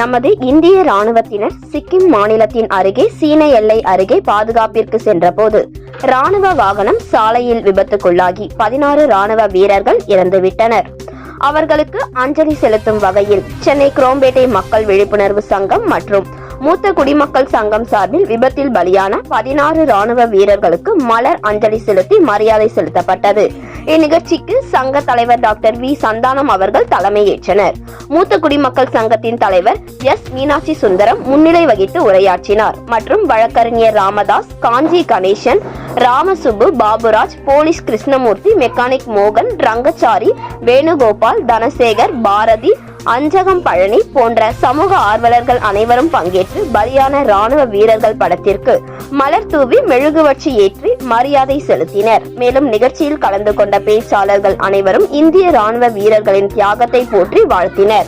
நமது இந்திய ராணுவத்தினர் சிக்கிம் மாநிலத்தின் அருகே சீன எல்லை அருகே பாதுகாப்பிற்கு சென்றபோது ராணுவ வாகனம் சாலையில் விபத்துக்குள்ளாகி பதினாறு ராணுவ வீரர்கள் இறந்துவிட்டனர். அவர்களுக்கு அஞ்சலி செலுத்தும் வகையில் சென்னை குரோம்பேட்டை மக்கள் விழிப்புணர்வு சங்கம் மற்றும் மூத்த குடிமக்கள் சங்கம் சார்பில் விபத்தில் பலியான பதினாறு ராணுவ வீரர்களுக்கு மலர் அஞ்சலி செலுத்தி மரியாதை செலுத்தப்பட்டது. இந்நிகழ்ச்சிக்கு சங்க தலைவர் டாக்டர் வி. சந்தானம் அவர்கள் தலைமையேற்றனர். மூத்த குடிமக்கள் சங்கத்தின் தலைவர் எஸ். மீனாட்சி சுந்தரம் முன்னிலை வகித்து உரையாற்றினார். மற்றும் வழக்கறிஞர் ராமதாஸ் காஞ்சி கணேசன் ராமசுப்பு பாபுராஜ் போலீஸ் கிருஷ்ணமூர்த்தி மெக்கானிக் மோகன் ரங்கச்சாரி வேணுகோபால் தனசேகர் பாரதி அஞ்சகம் பழனி போன்ற சமூக ஆர்வலர்கள் அனைவரும் பங்கேற்று பலியான ராணுவ வீரர்கள் படத்திற்கு மலர் தூவி மெழுகுவர்ச்சி ஏற்றி மரியாதை செலுத்தினர். மேலும் நிகழ்ச்சியில் கலந்து கொண்ட பேச்சாளர்கள் அனைவரும் இந்திய ராணுவ வீரர்களின் தியாகத்தை போற்றி வாழ்த்தினர்.